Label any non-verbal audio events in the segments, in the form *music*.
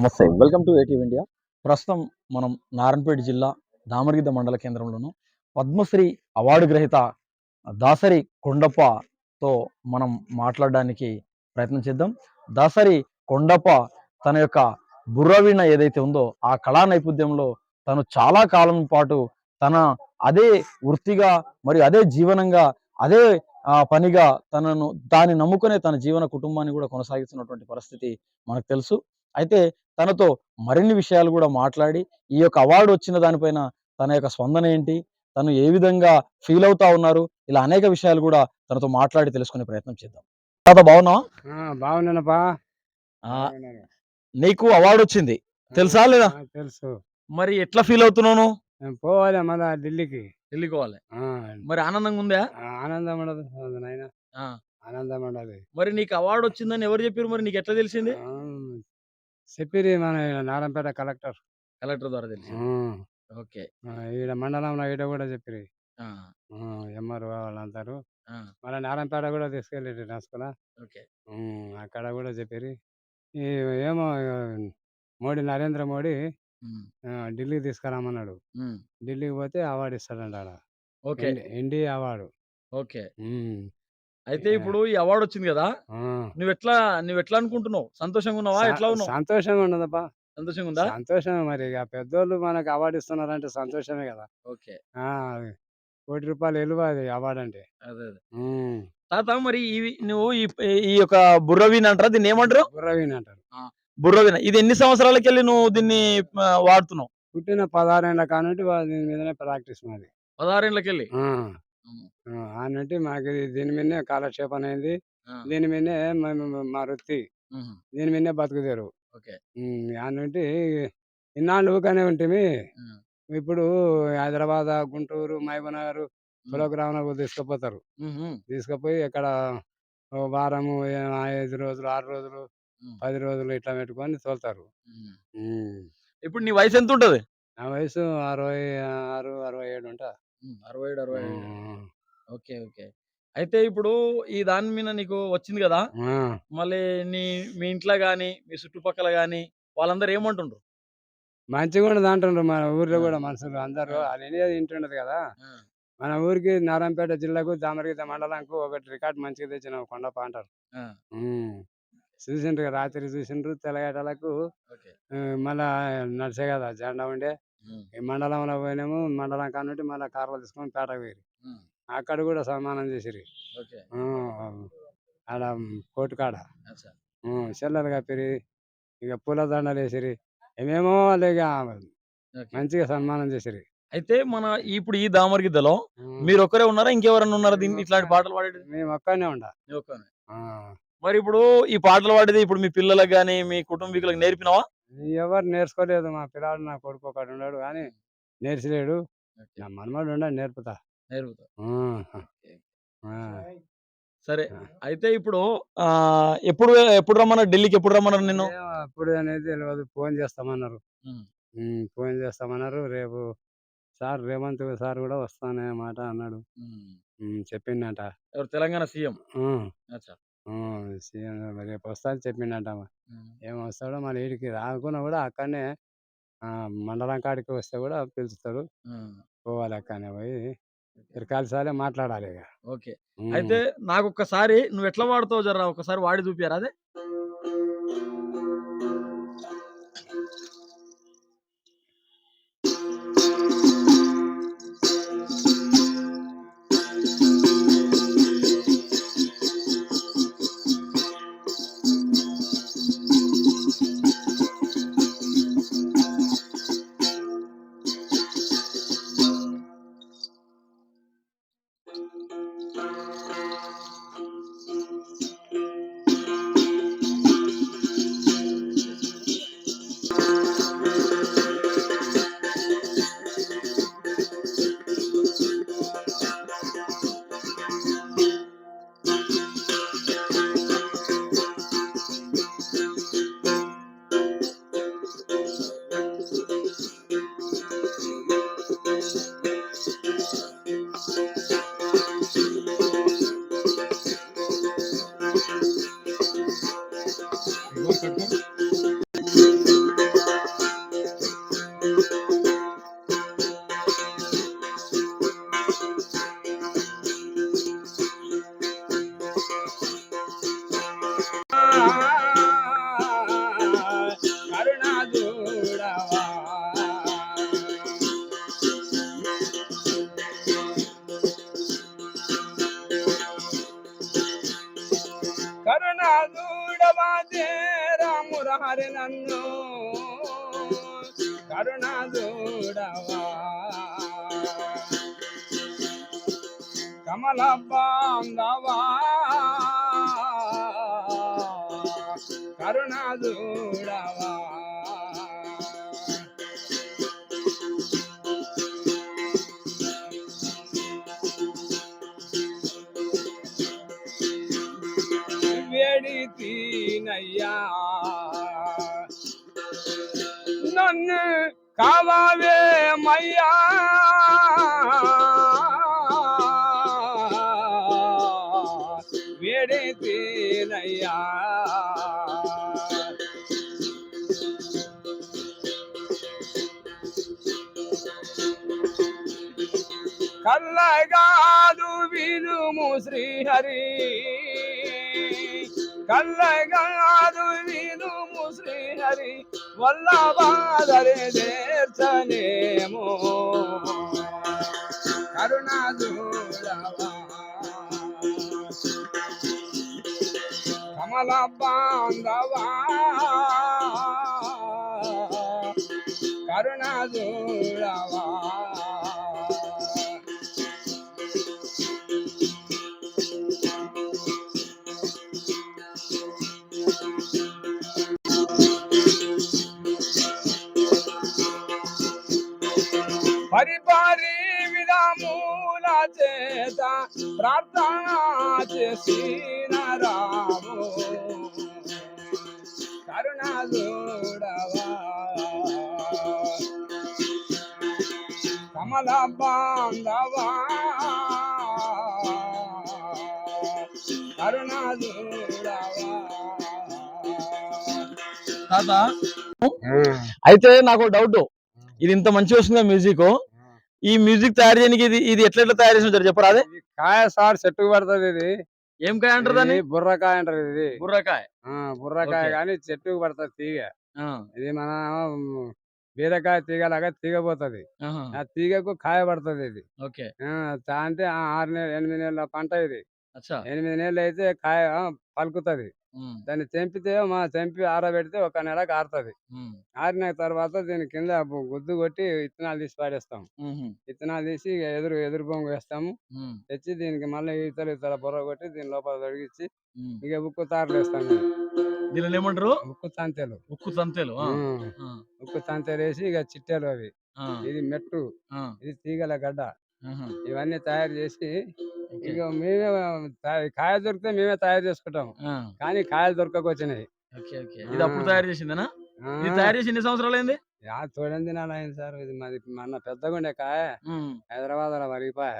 నమస్తే. Welcome to ఏటీవ్ India ప్రస్తుతం మనం నారాయణపేట జిల్లా దామరగిద్ద మండల కేంద్రంలోను పద్మశ్రీ అవార్డు గ్రహీత దాసరి కొండప్పతో మనం మాట్లాడడానికి ప్రయత్నం చేద్దాం. దాసరి కొండప్ప తన యొక్క బుర్రవీణ ఏదైతే ఉందో ఆ కళా నైపుణ్యంలో తను చాలా కాలం పాటు తన అదే వృత్తిగా మరియు అదే జీవనంగా అదే పనిగా తనను దాన్ని నమ్ముకునే తన జీవన కుటుంబాన్ని కూడా కొనసాగిస్తున్నటువంటి పరిస్థితి మనకు తెలుసు. అయితే తనతో మరిన్ని విషయాలు కూడా మాట్లాడి ఈ యొక్క అవార్డు వచ్చిన దానిపైన తన యొక్క స్పందన ఏంటి తను ఏ విధంగా ఫీల్ అవుతా ఉన్నారు ఇలా అనేక విషయాలు కూడా తనతో మాట్లాడి తెలుసుకునే ప్రయత్నం చేద్దాం. తాత బాగున్నావా? బాగున్నానప్పా. నీకు అవార్డు వచ్చింది. తెలుసా లేదా? తెలుసు. మరి ఎట్లా ఫీల్ అవుతున్నావు నువ్వు? నేను పోవాలి మళ్ళా ఢిల్లీకి. ఢిల్లీకి పోవాలి. మరి ఆనందంగా ఉందా? ఆనందం ఉండదు. ఆనందం ఉండదు. మరి నీకు అవార్డు వచ్చిందని ఎవరు చెప్పారు మరి? నీకు ఎట్లా తెలిసింది? చెప్పిరి మన ఈడ నారాయణపేట కలెక్టర్. కలెక్టర్ ద్వారా తెలిసింది. ఆ, ఓకే. ఈడ మండలంలో ఈడ కూడా చెప్పిరి ఆ, ఎంఆర్ఓ వాళ్ళందరూ. ఆ, మళ్ళీ నారాయణపేట కూడా తీసుకెళ్ళి నడుచుకున్నా ఓకే. అక్కడ కూడా చెప్పిరి ఈ ఏమో మోడీ నరేంద్ర మోడీ ఉమ్, ఆ, ఢిల్లీకి తీసుకురామన్నాడు. ఉమ్, ఢిల్లీకి పోతే అవార్డు ఇస్తాడంట ఆడ. ఓకే. ND award. ఓకే. అయితే ఇప్పుడు ఈ అవార్డు వచ్చింది కదా. నువ్వు ఎట్లా నువ్వు ఎట్లా అనుకుంటున్నావు? సంతోషంగా ఉన్నావా ఎట్లా ఉన్నావు సంతోషంగా ఉన్నదప్పా సంతోషంగా ఉందా సంతోషమే మరి. ఇక పెద్దోళ్ళు మనకు అవార్డు ఇస్తున్నారంటే సంతోషమే కదా. ఓకే. ఆ కోటి రూపాయలు విలువ అది అవార్డు అంటే. అదే అదే. ఉమ్. తాత మరి ఇవి నువ్వు ఈ ఈ యొక్క బుర్రవీణ అంటారా? దీన్ని ఏమంటారు? బుర్రవీణ అంటారు. బుర్రవీణ. ఇది ఎన్ని సంవత్సరాలకి వెళ్ళి నువ్వు దీన్ని ఆ, వాడుతున్నావు? పుట్టిన పదహారేళ్ళ కానుంటి వా- దీని మీదనే ప్రాక్టీస్ మాది. పదహారేళ్ళకి వెళ్ళి ఆ. నుండి మాకు ఇది దీని మీదనే కాలక్షేపం అయింది. దీని మీదనే మ- వృత్తి. దీని మీదనే బతుకుతారు. ఓకే. నుండి ఇన్నాళ్ళు ఊకనే ఉంటుంది ఇప్పుడు హైదరాబాద్ గుంటూరు మహబూబ్నగర్ ప్రోగ్రాంలకు తీసుకుపోతారు. తీసుకుపోయి ఇక్కడ వారము ఐదు రోజులు ఆరు రోజులు పది రోజులు ఇట్లా పెట్టుకొని తోలుతారు. ఇప్పుడు నీ వయసు ఎంత ఉంటది నా వయసు అరవై ఆరు అరవై ఏడు ఉంటా. అరవై ఏడు అరవై. Okay okay. అయితే ఇప్పుడు ఈ దాని మీద నీకు వచ్చింది కదా! ఆ. మళ్ళీ నీ మీ ఇంట్లో గాని మీ చుట్టుపక్కల గాని వాళ్ళందరూ ఏమంటుండ్రు? మంచిగా ఉండదు అంటుండ్రు మన ఊర్లో ఆ. కూడా మనుషులు అందరూ. ఆ. అది అనేది ఇంటుండదు కదా! మన ఊరికి నారాయణపేట జిల్లాకు దామరగిత మండలంకు ఒకటి రికార్డ్ మంచిగా తెచ్చిన కొండప అంటారు. ఆ. చూసిండ్రు రాత్రి చూసిండ్రు తెల్లగేటలకు ఓకే. మళ్ళా నడిచే కదా! జెండా ఉండే. ఈ మండలంలో పోయినాము. మండలం కానుంటి మళ్ళీ కార్లో తీసుకొని పేటకు పోయి అక్కడ కూడా సన్మానం చేసిరి ఆడ కోర్టు కాడ. చెల్లెలు కప్పిరి ఇక పూల దండలు వేసిరి ఏమేమో. మంచిగా సన్మానం చేసిరి అయితే మన ఇప్పుడు ఈ దామరగిద్దలో మీరు ఒక్కరే ఉన్నారా? ఇంకెవరన్నా ఉన్నారా? దీన్ని ఇట్లాంటి పాటలు పాడేది మేము ఒక్కనే ఉండ. మరి ఇప్పుడు ఈ పాటలు పాడేది ఇప్పుడు మీ పిల్లలకు గాని మీ కుటుంబీకులకు నేర్పినావా? ఎవరు నేర్చుకోలేదు మా పిల్లాడు నా కొడుకు ఒకడు ఉన్నాడు కానీ నేర్చలేడు. నా మనమడు ఉండ నేర్పుతా. నేర్పుతా ఆ. ఆ. సరే. అయితే ఇప్పుడు ఆ ఎప్పుడు ఎప్పుడు రమ్మన్నారు? ఢిల్లీకి ఎప్పుడు రమ్మన్నారు నిన్ను? అప్పుడు అనేది తెలియదు ఫోన్ చేస్తామన్నారు. ఉమ్. ఉమ్, ఫోన్ చేస్తామన్నారు. రేపు సార్ రేవంత్ సార్ కూడా వస్తానే మాట అన్నాడు ఉమ్, చెప్పిండట. ఎవరు? తెలంగాణ సీఎం? ఉమ్, అచ్చా. ఉమ్, సీఎం రేపు వస్తా అని చెప్పిండట ఏం వస్తాడో మరి వీడికి రాకున్నా కూడా అక్కడనే ఆ, మండలం కాడికి వస్తే కూడా పిలుస్తారు పోవాలి అక్కడనే పోయి ఇద్దరు కలిసాలే మాట్లాడాలి ఇక ఓకే. అయితే నాకు ఒక్కసారి నువ్వు ఎట్లా వాడుతావు జరా ఒకసారి వాడి చూపియారా అదే? కరుణాదుడవా కరుణాదుడవా రామురహరి నన్ను. కరుణాదుడవా కమల బాంధవా? కరుణాదుడవా వేడి నయ్యా నన్ను కావావే మయ్యా కల్లగాదు వినుము శ్రీహరి. కల్లగాదు వినుము శ్రీహరి వల్ల బాధరి నేర్చనేమో కరుణాదుడవా కమల బాంధవా. కరుణాదుడవా కమల బాంధవా అయితే నాకు డౌట్. ఇది ఇంత మంచి వస్తుంది మ్యూజిక్? ఈ మ్యూజిక్ తయారు చేయడానికి ఇది ఇది ఎట్లా ఎట్లా తయారు చేసిన చెప్పరా అదే కాయ సార్ చెట్టుకు పడుతుంది ఇది. ఏం కాయ అంటారు దాన్ని? బుర్రకాయ అంటారు ఇది. బుర్రకాయ. ఆ, బుర్రకాయ. కానీ చెట్టుకు పడుతుంది తీగ. ఇది మన బీరకాయ తీగలాగా తీగ పోతుంది ఆ తీగకు కాయ పడుతుంది ఇది. ఓకే. అంటే ఆ ఆరు నెలలు ఎనిమిది నెలల పంట ఇది. ఎనిమిది నెలలు అయితే కాయ పలుకుతుంది. దాన్ని తెంపితే మా తెంపి ఆరబెడితే ఒక నెల ఆరుతుంది. ఆరిన తర్వాత దీని కింద గుద్దు కొట్టి ఇత్తనాలు తీసి పాడేస్తాం ఉమ్హు, ఇత్తనాలు తీసి ఎదురు ఎదురు బొంగు వేస్తాము. తెచ్చి దీనికి మళ్ళీ ఇతర ఇతర బుర్ర కొట్టి దీని లోపల తొడిగించి. ఇక ఉక్కు తారలు వేస్తాం మేము. దీనిని ఏమంటారు? ఉక్కు తంతెలు. ఉక్కు తంతేలు ఉక్కు తంతెలు వేసి ఇక చిట్టెలు అవి. ఇది మెట్టు. ఇది తీగల గడ్డ. ఇవన్నీ తయారు చేసి. ఇక మేమే కాయ దొరికితే మేమే తయారు చేసుకుంటాం కానీ కాయలు దొరకకొచ్చినాయి ఇది అప్పుడు తయారు చేసిందేనా? ఇది తయారు చేసి ఎన్ని సంవత్సరాలు అయింది? యా చూడండి దినాలు అయింది సార్. ఇది మాది మన పెద్దగుండే కాయ. హైదరాబాద్లో పలిగిపాయ.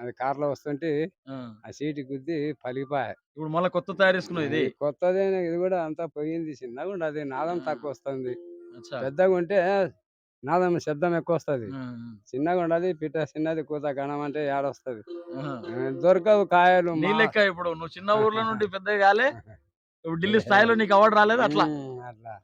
అది కార్లో వస్తుంటే ఆ, సీటు గుద్ది పలిగిపాయ ఇప్పుడు మళ్ళీ కొత్త తయారు చేసుకున్నావు ఇది? కొత్తదేనా ఇది కూడా అంతా పోయింది. చిన్నగా ఉండదు నాదం తక్కువ వస్తుంది. పెద్దగా ఉంటే నాదం శబ్దం ఎక్కువ వస్తుంది చిన్నగా ఉండదు పిట్ట చిన్నది కూత గణం అంటే ఏడొస్తుంది. దొరకవు కాయలు నీ లెక్క ఇప్పుడు నువ్వు చిన్న ఊర్లో నుండి పెద్దగా కాలే ఇప్పుడు ఢిల్లీ *laughs* స్థాయిలో నీకు అవార్డు రాలేదు అట్లా. అట్లా.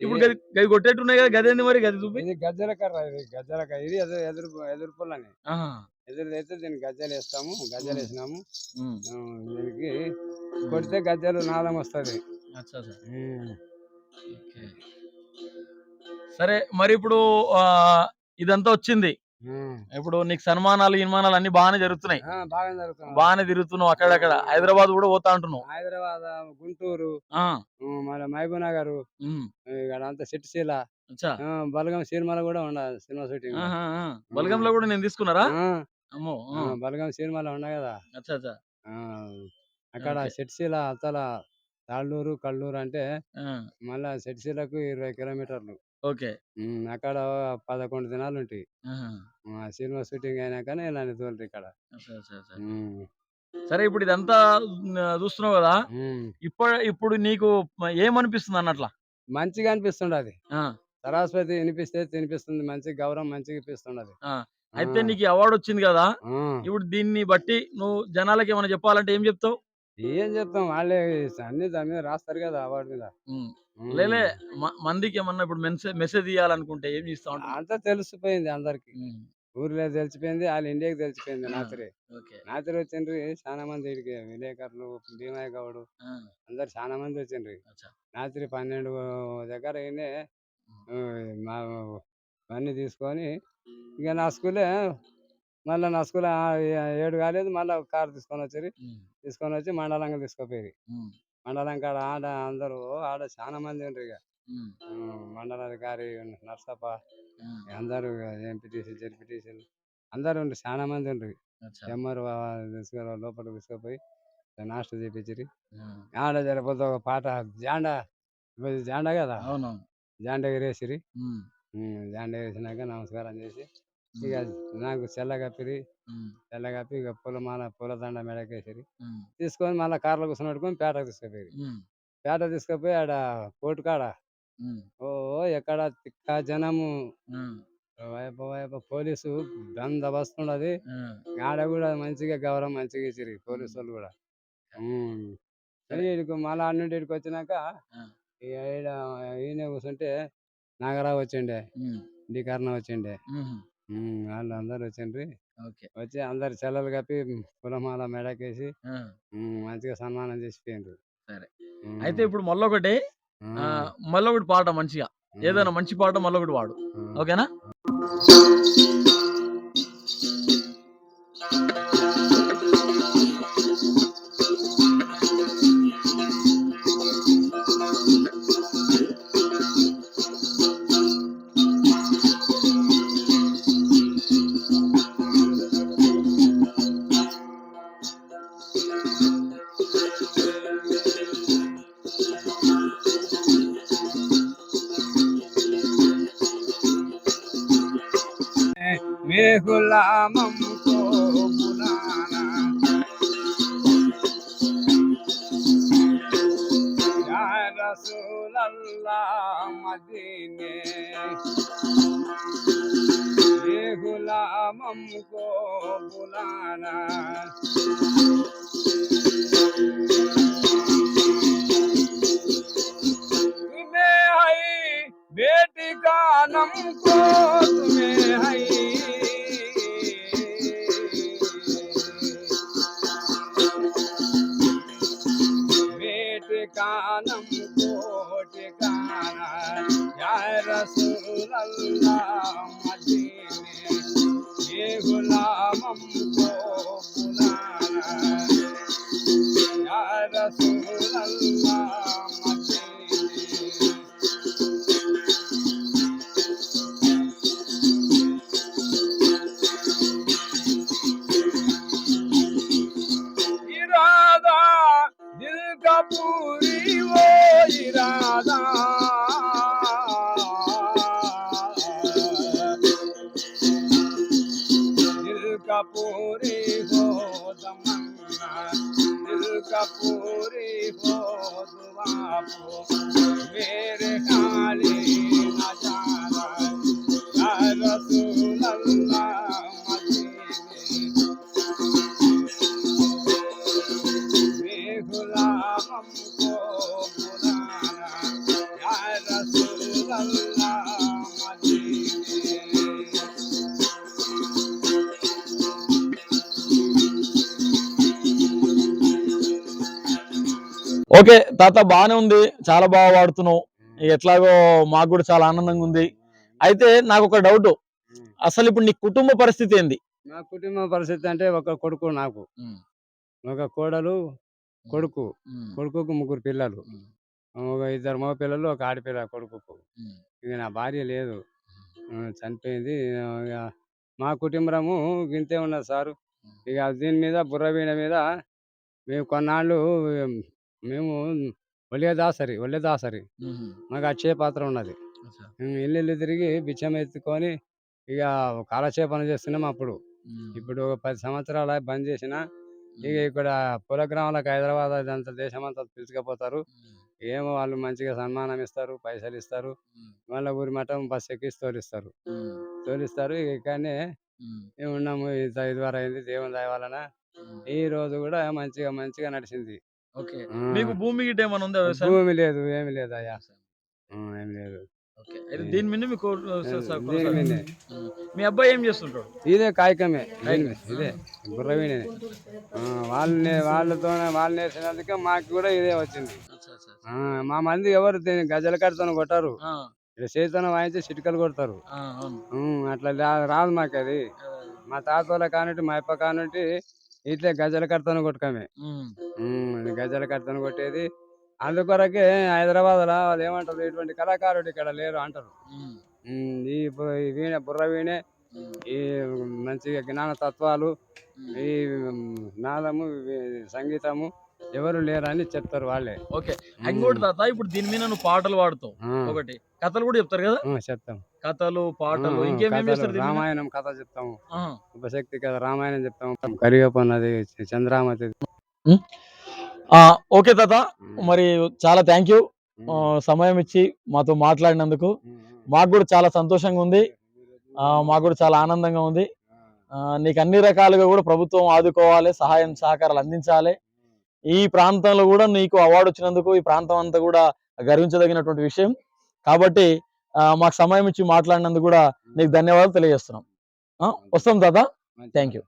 ఇప్పుడు గది గది కొట్టేట్టున్నాయి కదా గది ఏంది మరి గది చూపి? ఇది గజ్జల కర్ర ఇది గజ్జల కర్ర ఇది ఎదురు ఎదురు ఎదురు పుల్లని ఆహా. ఎదురు అయితే దీనికి గజ్జలు వేస్తాము గజ్జలు. వేసినాము. దీనికి కొడితే గజ్జలు నాదం వస్తుంది. సరే మరి ఇప్పుడు ఇదంతా వచ్చింది. ఇప్పుడు నీకు సన్మానాలు ఇన్మానాలు అన్ని బాగానే జరుగుతున్నాయి. బాగానే తిరుగుతున్నావు అక్కడక్కడ. హైదరాబాద్ కూడా పోతా అంటున్నావు. హైదరాబాద్ గుంటూరు ఆ, ఉమ్, మళ్ళీ మహబూబ్ నగర్ ఉమ్, ఇక్కడ అంతా సిట్టిశీల బలగం సినిమాలో కూడా ఉండాలి సినిమా షూటింగ్. బలగంలో కూడా నేను తీసుకున్నారా? అమ్మో బలగం సినిమాలో ఉన్నాయి కదా. అచ్చా అక్కడ. సిట్టిశీల అవతల తాళ్ళూరు కల్లూరు అంటే మళ్ళా సిట్టిశీలకు ఇరవై కిలోమీటర్లు. ఓకే. అక్కడ పదకొండు దినాలు ఉంటాయి ఆహా, ఆ, సినిమా షూటింగ్ అయినాకనే నన్ను తోలుతారు ఇక్కడ. అచ్చా అచ్చా అచ్చా. ఉమ్, సరే ఇప్పుడు ఇదంతా చూస్తున్నావు కదా. ఇప్పుడు ఇప్పుడు నీకు ఏమనిపిస్తుంది అన్నట్లా మంచిగా అనిపిస్తుండది. ఆ, సరస్వతి వినిపిస్తే తినిపిస్తుంది. మంచి గౌరవం మంచిగా ఇప్పిస్తున్నది ఆ. అయితే నీకు అవార్డు వచ్చింది కదా? ఆ. ఇప్పుడు దీన్ని బట్టి నువ్వు జనాలకి ఏమైనా చెప్పాలంటే ఏం చెప్తావు? ఏం చెప్తాం? వాళ్ళే అన్ని దాని మీద రాస్తారు కదా అవార్డు మీద. లేలే మందికి ఏమన్నా ఇప్పుడు మెసేజ్ ఇవ్వాలనుకుంటే ఏం చేస్తా ఉంటావు? అంతా తెలిసిపోయింది అందరికి. ఊర్లో తెలిసిపోయింది వాళ్ళ ఇండియాకి తెలిసిపోయింది. నాతిరి. నాతిరి వచ్చిండ్రి చాలా మంది ఇడికి విలేకరులు భీమయ్య గౌడు అందరు చాలా మంది వచ్చిండ్రి. రాత్రి పన్నెండు దగ్గర అయినే మా అన్నీ తీసుకొని ఇక నా స్కూలే మళ్ళీ నా స్కూల్ ఏడు కాలేదు మళ్ళీ కారు తీసుకొని వచ్చి తీసుకొని వచ్చి మండలంగా తీసుకుపోయి మండలం కాడ ఆడ అందరూ ఆడ చాలా మంది ఉండ్రు ఇక మండలాధికారి నర్సప్ప అందరూ ఎంపీటీసీ జెడ్పీటీసీలు అందరూ ఉండ్రు చాలా మంది అచ్చా. ఎంఆర్ తీసుకురా లోపలికి తీసుకుపోయి నాస్ట్ చేపించిరి ఉమ్, ఆడ జరిపోతే ఒక పాట జాండా జాండా కదా? జాండా ఎగరేసిరి ఉమ్, జాండా ఎగరేసినాక నమస్కారం చేసి ఇక నాకు చెల్ల కప్పిరి ఉమ్, తెల్ల కప్పి ఇక పూలమాల పూలదండ మెడకేసిరి తీసుకొని మళ్ళీ కార్లో కూర్చొని పెట్టుకొని పేటకు తీసుకుపోయి పేట తీసుకుపోయి ఆడ కోర్టు కాడ ఓ ఎక్కడ తిక్క జనము. వైపు వైపు పోలీసు బందోబస్తుండదు ఉమ్, ఆడ కూడా మంచిగా గౌరవం మంచిగా ఇచ్చిరి పోలీసు వాళ్ళు కూడా. ఈడికి మళ్ళా అన్నింటి ఇక్కడికి వచ్చినాక ఈయన కూర్చుంటే నాగరావు వచ్చిండే ఉమ్, డి కర్ణ వచ్చిండే. వాళ్ళు అందరు వచ్చిండ్రి ఓకే. వచ్చి అందరు చెల్లెలు కప్పి పులమాల మెడకేసి మంచిగా సన్మానం చేసిపోయిండ్రు సరే. అయితే ఇప్పుడు మళ్ళొకటి మళ్ళొకటి పాట మంచిగా. ఏదైనా మంచి పాట మళ్ళొకటి వాడు नाम हमको बुलाना या रसूल अल्लाह मदीने ये गुलाम हमको बुलाना तुम्हें आई बेटी का नम को तुम्हें आई। గానం కోటి గాన జయ రసూలల్లా మదీనే ఏ గులామం तमन्ना दिल का पूरी हो दुआ को मेरे खाली ఓకే తాత బానే ఉంది చాలా బాగా వాడుతున్నావు. ఎట్లాగో మాకు కూడా చాలా ఆనందంగా ఉంది. అయితే నాకు ఒక డౌట్ అసలు ఇప్పుడు నీ కుటుంబ పరిస్థితి ఏంది? నా కుటుంబ పరిస్థితి అంటే ఒక కొడుకు నాకు. ఒక కోడలు కొడుకు. కొడుకుకు ముగ్గురు పిల్లలు. ఒక ఇద్దరు మగ పిల్లలు ఒక ఆడపిల్ల కొడుకుకు. ఇక నా భార్య లేదు. చనిపోయింది. మా కుటుంబము ఇంతే ఉన్నది సారు. ఇక దీని మీద బుర్రవీణ మీద మేము కొన్నాళ్ళు మేము ఒళ్ళే దాసరి ఒళ్ళే దాసరి. మాకు అక్షయ పాత్ర ఉన్నది. మేము ఇల్లు ఇల్లు తిరిగి బిచ్చం ఎత్తుకొని ఇక కాలక్షేపణ చేస్తున్నాం అప్పుడు. ఇప్పుడు ఒక పది సంవత్సరాల బంద్ చేసిన ఇక ఇక్కడ పొల గ్రామాలకు హైదరాబాద్ ఇదంతా దేశం అంతా పిలుచుకపోతారు ఏమో వాళ్ళు మంచిగా సన్మానం ఇస్తారు పైసలు ఇస్తారు. మళ్ళీ ఊరి మఠం బస్ ఎక్కిసి తోలిస్తారు. తోలిస్తారు ఇక ఇక్కడనే మేము ఉన్నాము ఇది వరకు అయింది దేవుని దయ వలన. ఈ రోజు కూడా మంచిగా మంచిగా నడిచింది. ఓకే. మీకు భూమి గిట్ట ఏమైనా ఉందా వ్యవసాయం? భూమి లేదు ఏమి లేదు అయ్యా. ఆ, ఏం లేదు. ఓకే. అయితే దీని మీద మీకు దీని మీదే. మీ అబ్బాయి ఏం చేస్తుంటాడు? ఇదే కాయకమే మీద, ఇదే బుర్రవీనే వాళ్ళని వాళ్ళతో వాళ్ళు నేర్చినందుకే మాకు కూడా ఇదే వచ్చింది. ఆ, మా మంది ఎవరు దీన్ని గజల కడతను కొట్టారు. ఆ, ఇట్లా చేతన వాయించి చిటికలు కొడతారు. ఆ, అవును. ఉమ్, అట్లా రా- రాదు మాకు అది మా తాత వాళ్ళ కానుంటి మా అప్ప కానుంటి ఇట్లే గజల కడతను కొట్టుకమే. గజల కడతను కొట్టేది. అందుకొరకే హైదరాబాద్లో వాళ్ళు ఏమంటారు ఇటువంటి కళాకారుడు ఇక్కడ లేరు అంటారు. ఈ వీణ బుర్ర వీణే ఈ మంచిగా జ్ఞాన తత్వాలు. ఈ నాదము సంగీతము ఎవరు లేరని చెప్తారు వాళ్ళే. ఓకే. ఇంకోటి తాత ఇప్పుడు దీని మీద నువ్వు పాటలు పాడుతావు. ఒకటి కథలు కూడా చెప్తారు కదా? చెప్తాం. కథలు పాటలు ఆ, ఇంకేమేం కథలు, చేస్తారు దీని మీద? రామాయణం కథ చెప్తాము ఉపశక్తి కథ రామాయణం చెప్తాము కరివేపన్నది చంద్రామతి. ఆ, ఓకే తాత. మరి చాలా థ్యాంక్ యూ సమయం ఇచ్చి మాతో మాట్లాడినందుకు. మాకు కూడా చాలా సంతోషంగా ఉంది. ఆ, మాకు కూడా చాలా ఆనందంగా ఉంది. నీకు అన్ని రకాలుగా కూడా ప్రభుత్వం ఆదుకోవాలి సహాయం సహకారాలు అందించాలి. ఈ ప్రాంతంలో కూడా నీకు అవార్డు వచ్చినందుకు ఈ ప్రాంతం అంతా కూడా గర్వించదగినటువంటి విషయం. కాబట్టి ఆ, మాకు సమయం ఇచ్చి మాట్లాడినందుకు కూడా నీకు ధన్యవాదాలు తెలియజేస్తున్నాం. వస్తాం తాత? Thank you